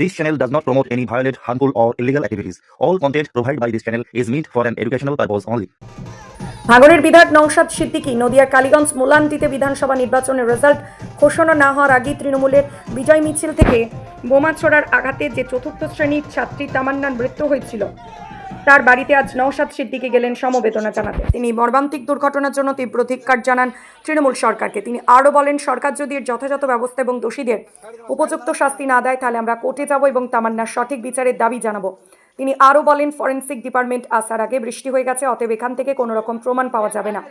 This channel does not promote any violent, harmful, or illegal activities. All content provided by this channel is meant for an educational purpose only. ভাঙড়ের বিধায়ক নংসাদ সিদ্দিকী নদিয়ার কালীগঞ্জ মোলান্তিতে বিধানসভা নির্বাচনের result ঘোষণা না হওয়ার আগেই তৃণমূলের বিজয় মিছিল থেকে বোমা ছোড়ার আঘাতে যে চতুর্থ শ্রেণির ছাত্রী তামান্নার মৃত্যু হয়েছিল তার বাড়িতে আজ নৌশাদ সিদ্দিকী গেলেন সমবেদনা জানাতে। তিনি মর্মান্তিক দুর্ঘটনার জন্য তীব্র ধিক্কার জানান তৃণমূল সরকারকে। তিনি আরও বলেন, সরকার যদি এর যথাযথ ব্যবস্থা এবং দোষীদের উপযুক্ত শাস্তি না দেয়, তাহলে আমরা কোর্টে যাব এবং তামান্নার সঠিক বিচারের দাবি জানাব। তিনি আরও বলেন, ফরেন্সিক ডিপার্টমেন্ট আসার আগে বৃষ্টি হয়ে গেছে, অতএব এখান থেকে কোনো রকম প্রমাণ পাওয়া যাবে না।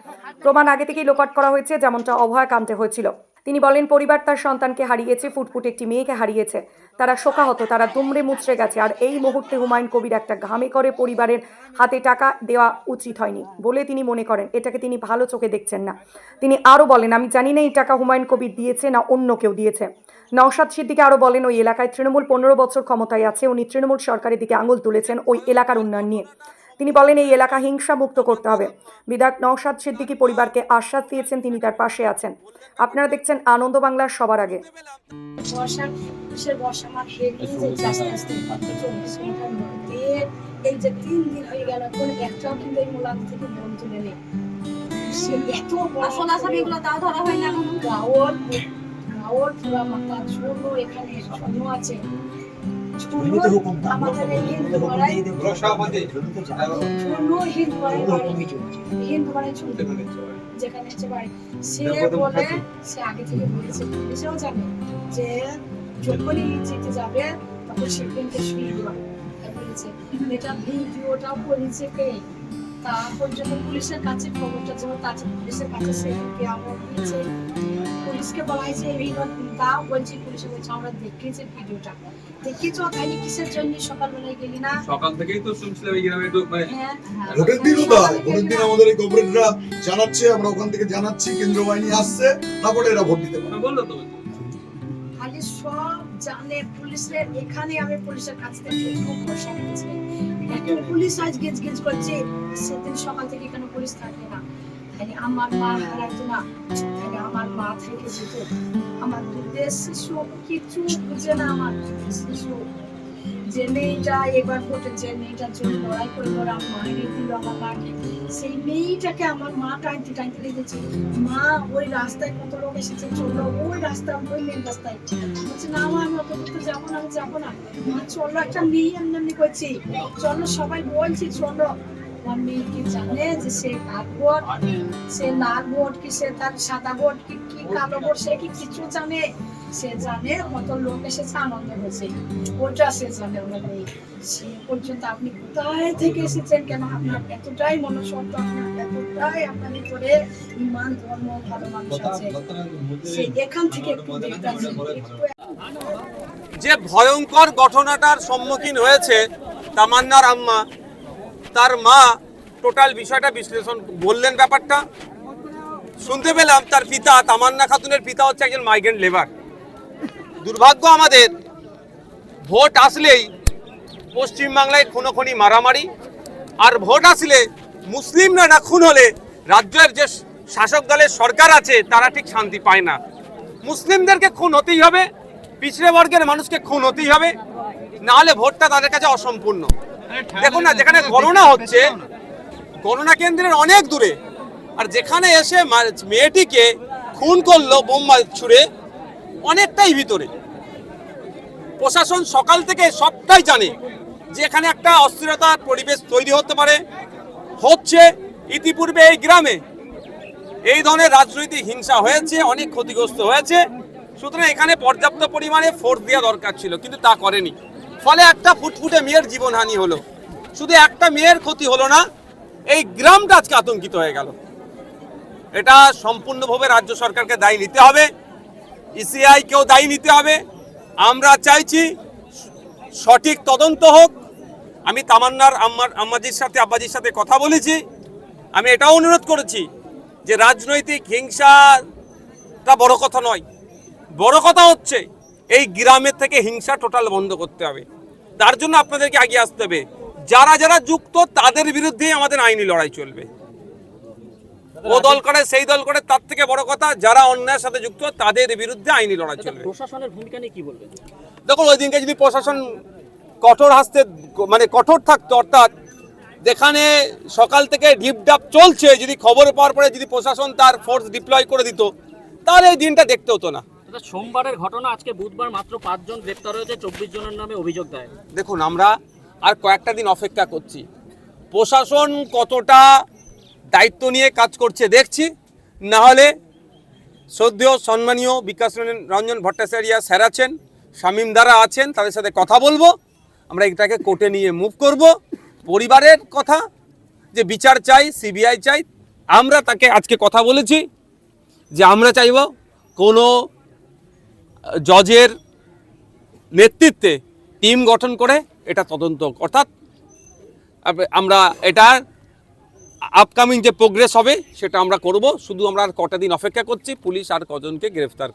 প্রমাণ আগে থেকেই লোপাট করা হয়েছে, যেমনটা অভয়াকান্তে হয়েছিল। তিনি বলেন, পরিবার তার সন্তানকে হারিয়েছে, ফুটফুট একটি মেয়েকে হারিয়েছে। তারা শোকাহত, তারা দুমড়ে মুচড়ে গেছে। আর এই মুহূর্তে হুমায়ুন কবির একটা ঘামে করে পরিবারের হাতে টাকা দেওয়া উচিত হয়নি বলে তিনি মনে করেন। এটাকে তিনি ভালো চোখে দেখছেন না। তিনি আরও বলেন, আমি জানি না এই টাকা হুমায়ুন কবির দিয়েছে না অন্য কেউ দিয়েছে। নওশাদ সিদ্দিকে আরও বলেন, ওই এলাকায় তৃণমূল পনেরো বছর ক্ষমতায় আছে। উনি তৃণমূল সরকারের দিকে আঙুল তুলেছেন ওই এলাকার উন্নয়ন নিয়ে। তিনি বলেন, এই এলাকা হিংসা মুক্ত করতে হবে। বিধায়ক নওশাদ সিদ্দিকী পরিবারকে আশ্বাস দিয়েছেন, তিনি তার পাশে আছেন। আপনারা দেখছেন আনন্দ বাংলার সবার আগে। এখানে যেখানে সে বলে সে আগে থেকে বলেছে জানে যে যখনই যেতে যাবে তখন সে কিন্তু শুয়ে বলেছে এটা ভিডিওটাও করেছে কে? তারপর যখন পুলিশের কাছে খবরটা যখন কাছে পুলিশের কাছে সেদিকে আমরা পুলিশকে বলা হয়েছে এই ভিডিও দাও বলছি পুলিশে বলছে আমরা দেখেছি ভিডিওটা। দেখেছ তাইলে কিসের জন্য সকালবেলায় গেলি না? সকাল থেকেই তো শুনছিলাম এই গ্রামে মানে হ্যাঁ ভোটের দিনও তাই ভোটের দিন আমাদের এই কমরেডরা জানাচ্ছে আমরা ওখান থেকে জানাচ্ছি কেন্দ্র বাহিনী আসছে তারপরে এরা ভোট দিতে পারে বলল তো। খালি সব জানে পুলিশের এখানে আমি পুলিশের কাছ থেকে খুব পুলিশ আজ গেজ গেজ করছে সেদিন সকাল থেকে কেন পুলিশ থাকে না। আমার মা না। আমার মা থেকে আমার কিছু বুঝে না আমার শিশু। যে মেয়েটা এবার যে মেয়েটার জন্য লড়াই করে ওরা মায়ের দিল আমার মাকে। সেই মেয়েটাকে আমার মা টাইতে টাইতে লেগেছে মা ওই রাস্তায় কত লোক এসেছে চলল ওই রাস্তা, ওই মেন রাস্তায়। বলছে, না মা আমি অত দূর যাব না, আমি যাব না। মা একটা মেয়ে এমনি এমনি করছি। চলো, সবাই বলছি, চলো। কি জানে যে সে ভোট সে লাল ভোট কি সে তার সাদা ভোট কি কি কালো ভোট সে কি কিছু জানে? সে জানে কত লোক এসেছে আনন্দ হয়েছে ওটা সে জানে মেয়ে সে পর্যন্ত আপনি কোথায় থেকে এসেছেন? কেন আপনার এতটাই মনুষ্যত্ব আপনার এতটাই আপনার ভিতরে ইমান ধর্ম ভালো মানুষ আছে। সে এখান থেকে একটু দেখতে যে ভয়ঙ্কর ঘটনাটার সম্মুখীন হয়েছে তামান্নার আম্মা তার মা টোটাল বিষয়টা বিশ্লেষণ বললেন ব্যাপারটা। শুনতে পেলাম তার পিতা তামান্না খাতুনের পিতা হচ্ছে একজন মাইগ্রেন্ট লেবার দুর্ভাগ্য আমাদের, ভোট আসলেই পশ্চিমবাংলায় খুনোখুনি মারামারি, আর ভোট আসলে মুসলিমরা না খুন হলে রাজ্যের যে শাসক দলের সরকার আছে, তারা ঠিক শান্তি পায় না। মুসলিমদেরকে খুন হতেই হবে, পিছড়ে বর্গের মানুষকে খুন হতেই হবে, না হলে ভোটটা তাদের কাছে অসম্পূর্ণ। দেখুন না, যেখানে গণনা হচ্ছে গণনা কেন্দ্রের অনেক দূরে, আর যেখানে এসে মেয়েটিকে খুন করল বোম্বা ছুড়ে, অনেকটাই ভিতরে। প্রশাসন সকাল থেকে সবটাই জানে যে এখানে একটা অস্থিরতার পরিবেশ তৈরি হতে পারে, হচ্ছে ইতিপূর্বে এই গ্রামে। এই ধরনের রাজনৈতিক হিংসা হয়েছে, অনেক ক্ষতিগ্রস্ত হয়েছে, সুতরাং এখানে পর্যাপ্ত পরিমাণে ফোর্স দেওয়া দরকার ছিল, কিন্তু তা করেনি। ফলে একটা ফুটফুটে মেয়ের জীবনহানি হলো। শুধু একটা মেয়ের ক্ষতি হলো না, এই গ্রামটা আজকে আতঙ্কিত হয়ে গেল। এটা সম্পূর্ণভাবে রাজ্য সরকারকে দায়ী নিতে হবে ইসিআই কেও দায়ী নিতে হবে। আমরা চাইছি সঠিক তদন্ত হোক। আমি তামান্নার আম্মার আম্মাজির সাথে, আব্বাজির সাথে কথা বলেছি। আমি এটাও অনুরোধ করেছি যে রাজনৈতিক হিংসাটা বড় কথা নয়। বড় কথা হচ্ছে, এই গ্রামের থেকে হিংসা টোটাল বন্ধ করতে হবে। তার জন্য আপনাদেরকে এগিয়ে আসতে হবে। যারা যারা যুক্ত তাদের বিরুদ্ধেই আমাদের আইনি লড়াই চলবে। ও দল করে সেই দল করে তার থেকে বড় কথা যারা অন্যায়ের সাথে যুক্ত তাদের বিরুদ্ধে আইনি লড়াই চলবে। প্রশাসনের ভূমিকা নিয়ে কি বলবেন? দেখুন ওই দিনকে যদি প্রশাসন কঠোর হাসতে মানে কঠোর থাকতো অর্থাৎ যেখানে সকাল থেকে ঢিপঢাপ চলছে যদি খবর পাওয়ার পরে যদি প্রশাসন তার ফোর্স ডিপ্লয় করে দিত তাহলে এই দিনটা দেখতে হতো না। সোমবারের ঘটনা আজকে বুধবার মাত্র পাঁচজন গ্রেপ্তার হয়েছে, চব্বিশ জনের নামে অভিযোগ দেয় দেখুন, আমরা আর কয়েকটা দিন অপেক্ষা করছি। প্রশাসন কতটা দায়িত্ব নিয়ে কাজ করছে দেখছি, না হলে শ্রদ্ধেয়, সম্মানীয় বিকাশ রঞ্জন- রঞ্জন ভট্টাচার্য স্যার আছেন, শামীম দ্বারা আছেন, তাদের সাথে কথা বলব। আমরা এটাকে কোর্টে নিয়ে মুভ করব। পরিবারের কথা, যে বিচার চাই, সিবিআই চাই, আমরা তাকে আজকে কথা বলেছি যে আমরা চাইব কোনো জজের নেতৃত্বে টিম গঠন করে এটা তদন্ত অর্থাৎ আমরা এটার আপকামিং যে প্রোগ্রেস হবে, সেটা আমরা করব। শুধু আমরা আর কটা দিন অপেক্ষা করছি, পুলিশ আর কজনকে গ্রেফতার